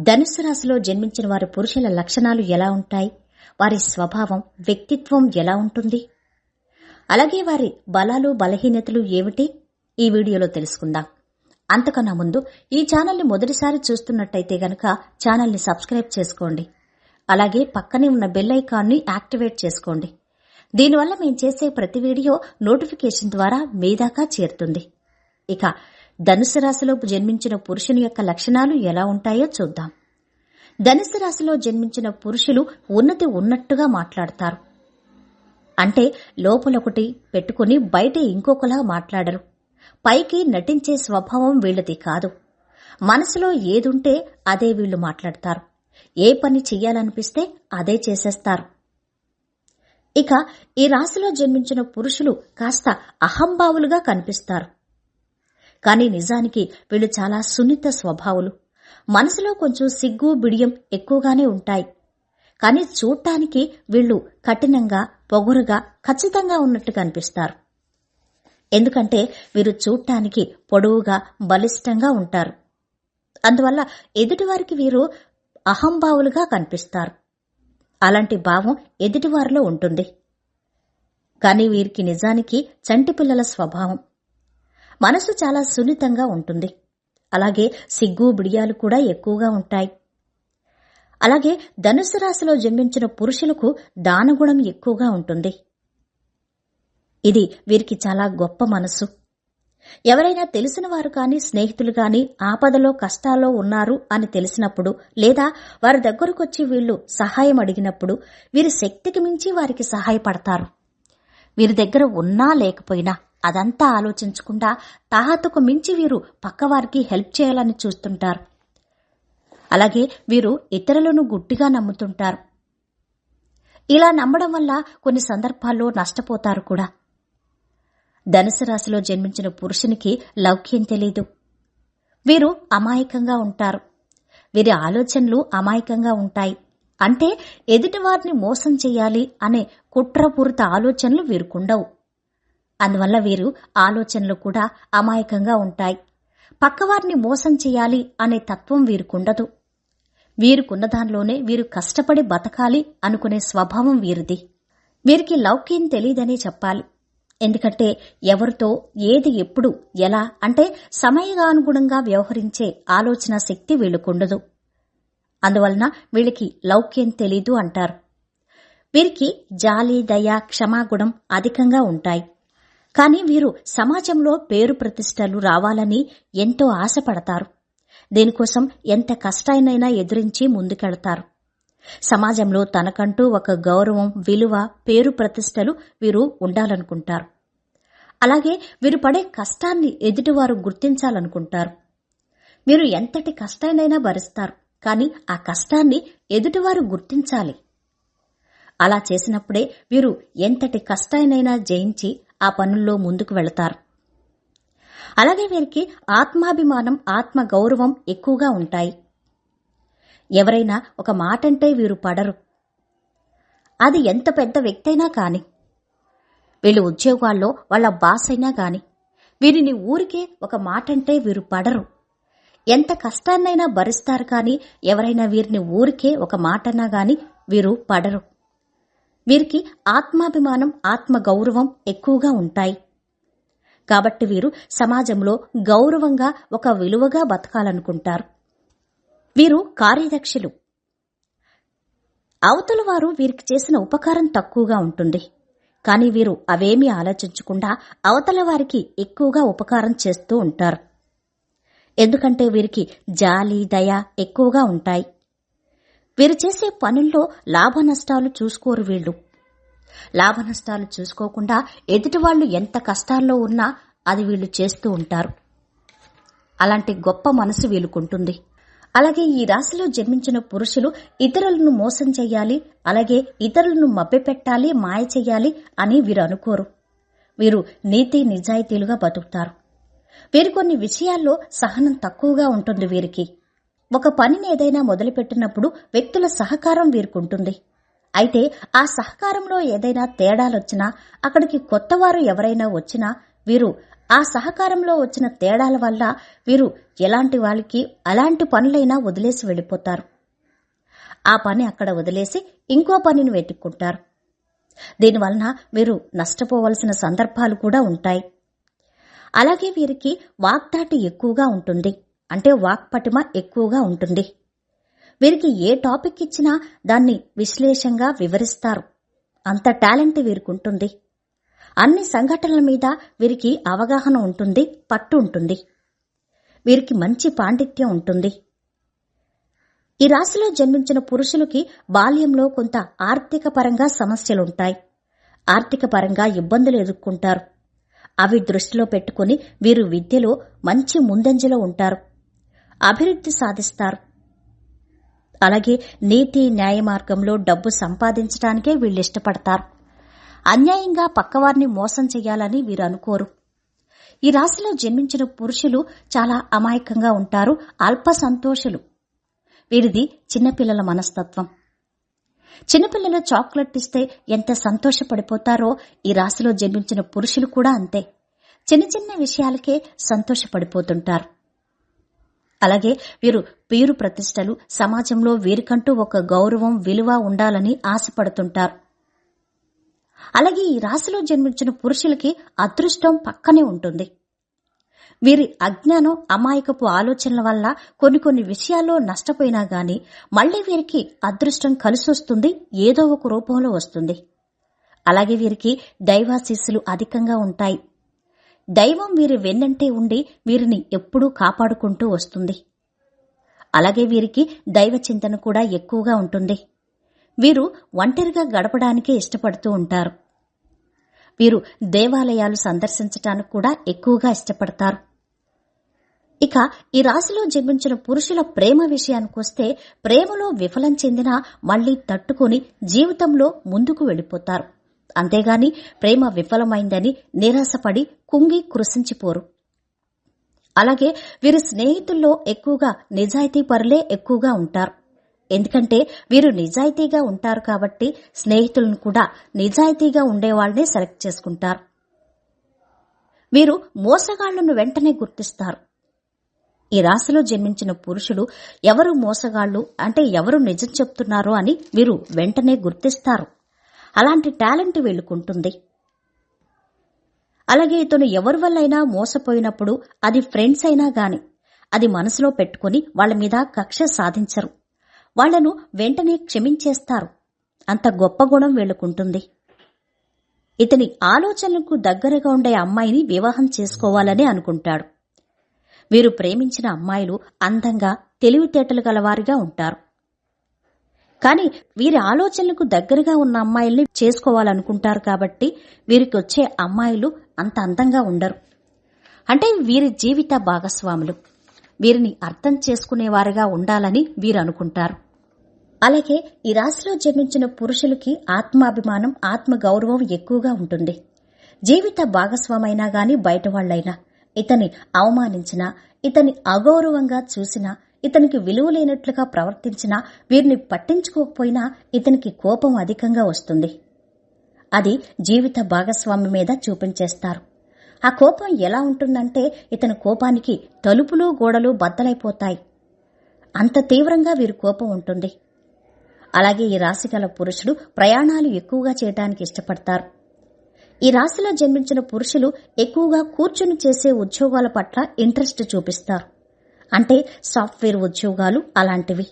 ధనుసు రాశిలో జన్మించిన వారి పురుషుల లక్షణాలు ఎలా ఉంటాయి? వారి స్వభావం వ్యక్తిత్వం ఎలా ఉంటుంది? అలాగే వారి బలాలు బలహీనతలు ఏమిటి? ఈ వీడియోలో తెలుసుకుందాం. అంతకన్నా ముందు ఈ ఛానల్ని మొదటిసారి చూస్తున్నట్టయితే గనక ఛానల్ని సబ్స్క్రైబ్ చేసుకోండి. అలాగే పక్కనే ఉన్న బెల్ ఐకాన్ని యాక్టివేట్ చేసుకోండి. దీనివల్ల మేము చేసే ప్రతి వీడియో నోటిఫికేషన్ ద్వారా మీ దాకా చేరుతుంది. ఇక ధనుసు రాశిలోపు జన్మించిన పురుషుని యొక్క లక్షణాలు ఎలా ఉంటాయో చూద్దాం. ధనుసు రాశిలో జన్మించిన పురుషులు ఉన్నతి ఉన్నట్టుగా మాట్లాడతారు. అంటే లోపలొకటి పెట్టుకుని బయట ఇంకొకలా మాట్లాడరు. పైకి నటించే స్వభావం వీళ్ళది కాదు. మనసులో ఏదుంటే అదే వీళ్ళు మాట్లాడతారు. ఏ పని చెయ్యాలనిపిస్తే అదే చేసేస్తారు. ఇక ఈ రాశిలో జన్మించిన పురుషులు కాస్త అహంభావులుగా కనిపిస్తారు. కానీ నిజానికి వీళ్ళు చాలా సున్నిత స్వభావులు. మనసులో కొంచెం సిగ్గు బిడియం ఎక్కువగానే ఉంటాయి. కానీ చూడటానికి వీళ్ళు కఠినంగా పొగరుగా ఖచ్చితంగా ఉన్నట్టు కనిపిస్తారు. ఎందుకంటే వీరు చూడటానికి పొడవుగా బలిష్టంగా ఉంటారు. అందువల్ల ఎదుటివారికి వీరు అహంభావులుగా కనిపిస్తారు. అలాంటి భావం ఎదుటివారిలో ఉంటుంది. కానీ వీరికి నిజానికి చంటిపిల్లల స్వభావం మనసు చాలా సున్నితంగా ఉంటుంది. అలాగే సిగ్గు బిడియాలు కూడా ఎక్కువగా ఉంటాయి. అలాగే ధనుసు రాశిలో జన్మించిన పురుషులకు దానగుణం ఎక్కువగా ఉంటుంది. ఇది వీరికి చాలా గొప్ప మనసు. ఎవరైనా తెలిసిన వారు కానీ స్నేహితులు కానీ ఆపదలో కష్టాల్లో ఉన్నారు అని తెలిసినప్పుడు లేదా వారి దగ్గరకొచ్చి వీళ్ళు సహాయం అడిగినప్పుడు వీరి శక్తికి మించి వారికి సహాయపడతారు. వీరి దగ్గర ఉన్నా లేకపోయినా అదంతా ఆలోచించకుండా తాహతకు మించి వీరు పక్కవారికి హెల్ప్ చేయాలని చూస్తుంటారు. అలాగే వీరు ఇతరులను గుడ్డిగా నమ్ముతుంటారు. ఇలా నమ్మడం వల్ల కొన్ని సందర్భాల్లో నష్టపోతారు కూడా. ధనుసు రాశిలో జన్మించిన పురుషునికి లౌక్యం తెలీదు. వీరు అమాయకంగా ఉంటారు. వీరి ఆలోచనలు అమాయకంగా ఉంటాయి. అంటే ఎదుటివారిని మోసం చేయాలి అనే కుట్రపూరిత ఆలోచనలు వీరుకుండవు. అందువల్ల వీరు ఆలోచనలు కూడా అమాయకంగా ఉంటాయి. పక్కవారిని మోసం చేయాలి అనే తత్వం వీరుకుండదు. వీరుకున్న దానిలోనే వీరు కష్టపడి బతకాలి అనుకునే స్వభావం వీరిది. వీరికి లౌక్యం తెలియదనే చెప్పాలి. ఎందుకంటే ఎవరితో ఏది ఎప్పుడు ఎలా అంటే సమయానుగుణంగా వ్యవహరించే ఆలోచన శక్తి వీళ్ళకుండదు. అందువలన వీళ్ళకి లౌక్యం తెలీదు అంటారు. వీరికి జాలి దయ క్షమాగుణం అధికంగా ఉంటాయి. కానీ వీరు సమాజంలో పేరు ప్రతిష్టలు రావాలని ఎంతో ఆశపడతారు. దీనికోసం ఎంత కష్టాన్నైనా ఎదురించి ముందుకెడతారు సమాజంలో తనకంటూ ఒక గౌరవం విలువ పేరు ప్రతిష్టలు వీరు ఉండాలనుకుంటారు. అలాగే వీరు పడే కష్టాన్ని ఎదుటివారు గుర్తించాలనుకుంటారు. మీరు ఎంతటి కష్టాన్నైనా భరిస్తారు కానీ ఆ కష్టాన్ని ఎదుటివారు గుర్తించాలి. అలా చేసినప్పుడే వీరు ఎంతటి కష్టాన్నైనా జయించి ఆ పనుల్లో ముందుకు వెళతారు. అలాగే వీరికి ఆత్మాభిమానం ఆత్మ గౌరవం ఎక్కువగా ఉంటాయి. ఎవరైనా ఒక మాటంటే వీరు పడరు. అది ఎంత పెద్ద వ్యక్తి అయినా కాని వీళ్ళు ఉద్యోగాల్లో వాళ్ళ బాస్ అయినా కాని వీరిని ఊరికే ఒక మాటంటే వీరు పడరు. ఎంత కష్టాన్నైనా భరిస్తారు కానీ ఎవరైనా వీరిని ఊరికే ఒక మాటన్నా గాని వీరు పడరు. వీరికి ఆత్మాభిమానం ఆత్మ గౌరవం ఎక్కువగా ఉంటాయి. కాబట్టి వీరు సమాజంలో గౌరవంగా ఒక విలువగా బతకాలనుకుంటారు. వీరు కార్యదక్షులు. అవతల వారు వీరికి చేసిన ఉపకారం తక్కువగా ఉంటుంది. కానీ వీరు అవేమీ ఆలోచించకుండా అవతల వారికి ఎక్కువగా ఉపకారం చేస్తూ ఉంటారు. ఎందుకంటే వీరికి జాలి దయ ఎక్కువగా ఉంటాయి. వీరు చేసే పనుల్లో లాభ నష్టాలు చూసుకోరు వీళ్ళు. లాభ నష్టాలు చూసుకోకుండా ఎదుటివాళ్ళు ఎంత కష్టాల్లో ఉన్నా అది వీళ్ళు చేస్తూ ఉంటారు. అలాంటి గొప్ప మనసు వీలుకుంటుంది. అలాగే ఈ రాశిలో జన్మించిన పురుషులు ఇతరులను మోసం చెయ్యాలి అలాగే ఇతరులను మభ్యపెట్టాలి మాయ చెయ్యాలి అని వీరు అనుకోరు. వీరు నీతి నిజాయితీలుగా బతుకుతారు. వీరు కొన్ని విషయాల్లో సహనం తక్కువగా ఉంటుంది వీరికి. ఒక పనిని ఏదైనా మొదలుపెట్టినప్పుడు వ్యక్తుల సహకారం వీరుకుంటుంది. అయితే ఆ సహకారంలో ఏదైనా తేడాలొచ్చినా అక్కడికి కొత్తవారు ఎవరైనా వచ్చినా వీరు ఆ సహకారంలో వచ్చిన తేడాల వల్ల వీరు ఎలాంటి వాళ్ళకి అలాంటి పనులైనా వదిలేసి వెళ్ళిపోతారు. ఆ పని అక్కడ వదిలేసి ఇంకో పనిని వెతుక్కుంటారు. దీనివలన వీరు నష్టపోవలసిన సందర్భాలు కూడా ఉంటాయి. అలాగే వీరికి వాగ్దాటి ఎక్కువగా ఉంటుంది. అంటే వాక్పటిమ ఎక్కువగా ఉంటుంది. వీరికి ఏ టాపిక్ ఇచ్చినా దాన్ని విశ్లేషంగా వివరిస్తారు. అంత టాలెంట్ వీరికి ఉంటుంది అన్ని సంఘటనల మీద వీరికి అవగాహన ఉంటుంది పట్టు ఉంటుంది. వీరికి మంచి పాండిత్యం ఉంటుంది. ఈ రాశిలో జన్మించిన పురుషులకి బాల్యంలో కొంత ఆర్థిక పరంగా సమస్యలుంటాయి. ఆర్థిక పరంగా ఇబ్బందులు ఎదుర్కొంటారు. అవి దృష్టిలో పెట్టుకుని వీరు విద్యలో మంచి ముందంజలో ఉంటారు. అభివృద్ధి సాధిస్తారు. అలాగే నీతి న్యాయ మార్గంలో డబ్బు సంపాదించడానికే వీళ్ళు ఇష్టపడతారు. అన్యాయంగా పక్కవారిని మోసం చేయాలని వీరు అనుకోరు. ఈ రాశిలో జన్మించిన పురుషులు చాలా అమాయకంగా ఉంటారు అల్ప సంతోషులు. వీరిది చిన్నపిల్లల మనస్తత్వం. చిన్నపిల్లలు చాక్లెట్ ఇస్తే ఎంత సంతోషపడిపోతారో ఈ రాశిలో జన్మించిన పురుషులు కూడా అంతే. చిన్న చిన్న విషయాలకే సంతోషపడిపోతుంటారు. అలాగే వీరు పేరు ప్రతిష్టలు సమాజంలో వీరికంటూ ఒక గౌరవం విలువ ఉండాలని ఆశపడుతుంటారు. అలాగే ఈ రాశిలో జన్మించిన పురుషులకి అదృష్టం పక్కనే ఉంటుంది. వీరి అజ్ఞానం అమాయకపు ఆలోచనల వల్ల కొన్ని కొన్ని విషయాల్లో నష్టపోయినా గాని మళ్ళీ వీరికి అదృష్టం కలిసొస్తుంది ఏదో ఒక రూపంలో వస్తుంది. అలాగే వీరికి దైవాశీస్సులు అధికంగా ఉంటాయి. దైవం వీరి వెన్నంటే ఉండి వీరిని ఎప్పుడూ కాపాడుకుంటూ వస్తుంది. అలాగే వీరికి దైవ చింతన కూడా ఎక్కువగా ఉంటుంది. వీరు ఒంటరిగా గడపడానికే ఇష్టపడుతూ ఉంటారు. వీరు దేవాలయాలు సందర్శించటానికి కూడా ఎక్కువగా ఇష్టపడతారు. ఇక ఈ రాశిలో జన్మించిన పురుషుల ప్రేమ విషయానికొస్తే ప్రేమలో విఫలం చెందినా మళ్ళీ తట్టుకుని జీవితంలో ముందుకు వెళ్ళిపోతారు. అంతేగాని ప్రేమ విఫలమైందని నిరాశపడి కుంగి కృశించిపోరు. అలాగే వీరి స్నేహితుల్లో ఎక్కువగా నిజాయితీ పరులే ఎక్కువగా ఉంటారు. ఎందుకంటే వీరు నిజాయితీగా ఉంటారు కాబట్టి స్నేహితులను కూడా నిజాయితీగా ఉండేవాళ్ళనే సెలెక్ట్ చేసుకుంటారు. వీరు మోసగాళ్ళను వెంటనే గుర్తిస్తారు. ఈ రాశిలో జన్మించిన పురుషులు ఎవరు మోసగాళ్ళు అంటే ఎవరు నిజం చెప్తున్నారో అని వీరు వెంటనే గుర్తిస్తారు. అలాంటి టాలెంట్ వీళ్ళకుంటుంది. అలాగే ఇతను ఎవరి వల్లైనా మోసపోయినప్పుడు అది ఫ్రెండ్స్ అయినా గాని అది మనసులో పెట్టుకుని వాళ్ళ మీద కక్ష సాధించరు. వాళ్ళను వెంటనే క్షమించేస్తారు. అంత గొప్ప గుణం వీళ్ళకుంటుంది. ఇతని ఆలోచనలకు దగ్గరగా ఉండే అమ్మాయిని వివాహం చేసుకోవాలని అనుకుంటాడు. వీరు ప్రేమించిన అమ్మాయిలు అందంగా తెలివితేటలు గలవారిగా ఉంటారు. కానీ వీరి ఆలోచనలకు దగ్గరగా ఉన్న అమ్మాయిల్ని చేసుకోవాలనుకుంటారు కాబట్టి వీరికి వచ్చే అమ్మాయిలు అంత అందంగా ఉండరు. అంటే వీరి జీవిత భాగస్వాములు. వీరిని అర్థం చేసుకునేవారుగా ఉండాలని వీరు అనుకుంటారు. అలాగే ఈ రాశిలో జన్మించిన పురుషులకి ఆత్మాభిమానం ఆత్మగౌరవం ఎక్కువగా ఉంటుంది. జీవిత భాగస్వామైనా గాని బయట వాళ్ళైనా ఇతని అవమానించినా ఇతని అగౌరవంగా చూసినా ఇతనికి విలువ లేనట్లుగా ప్రవర్తించినా వీరిని పట్టించుకోకపోయినా ఇతనికి కోపం అధికంగా వస్తుంది. అది జీవిత భాగస్వామి మీద చూపించేస్తారు. ఆ కోపం ఎలా ఉంటుందంటే ఇతని కోపానికి తలుపులు గోడలు బద్దలైపోతాయి. అంత తీవ్రంగా వీరి కోపం ఉంటుంది. అలాగే ఈ రాశి గల పురుషుడు ప్రయాణాలు ఎక్కువగా చేయడానికి ఇష్టపడతారు. ఈ రాశిలో జన్మించిన పురుషులు ఎక్కువగా కూర్చుని చేసే ఉద్యోగాల పట్ల ఇంట్రెస్ట్ చూపిస్తారు. అంటే సాఫ్ట్వేర్ ఉద్యోగాలు అలాంటివి.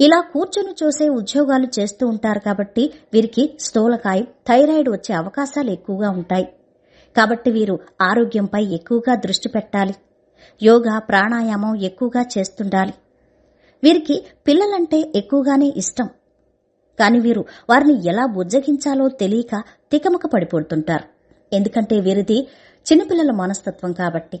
ఇలా కూర్చొని చూసే ఉద్యోగాలు చేస్తూ ఉంటారు కాబట్టి వీరికి స్థూలకాయం థైరాయిడ్ వచ్చే అవకాశాలు ఎక్కువగా ఉంటాయి. కాబట్టి వీరు ఆరోగ్యంపై ఎక్కువగా దృష్టి పెట్టాలి. యోగా ప్రాణాయామం ఎక్కువగా చేస్తుండాలి. వీరికి పిల్లలంటే ఎక్కువగానే ఇష్టం. కాని వీరు వారిని ఎలా బుజ్జగించాలో తెలియక తికమక పడిపోతుంటారు. ఎందుకంటే వీరిది చిన్నపిల్లల మనస్తత్వం కాబట్టి.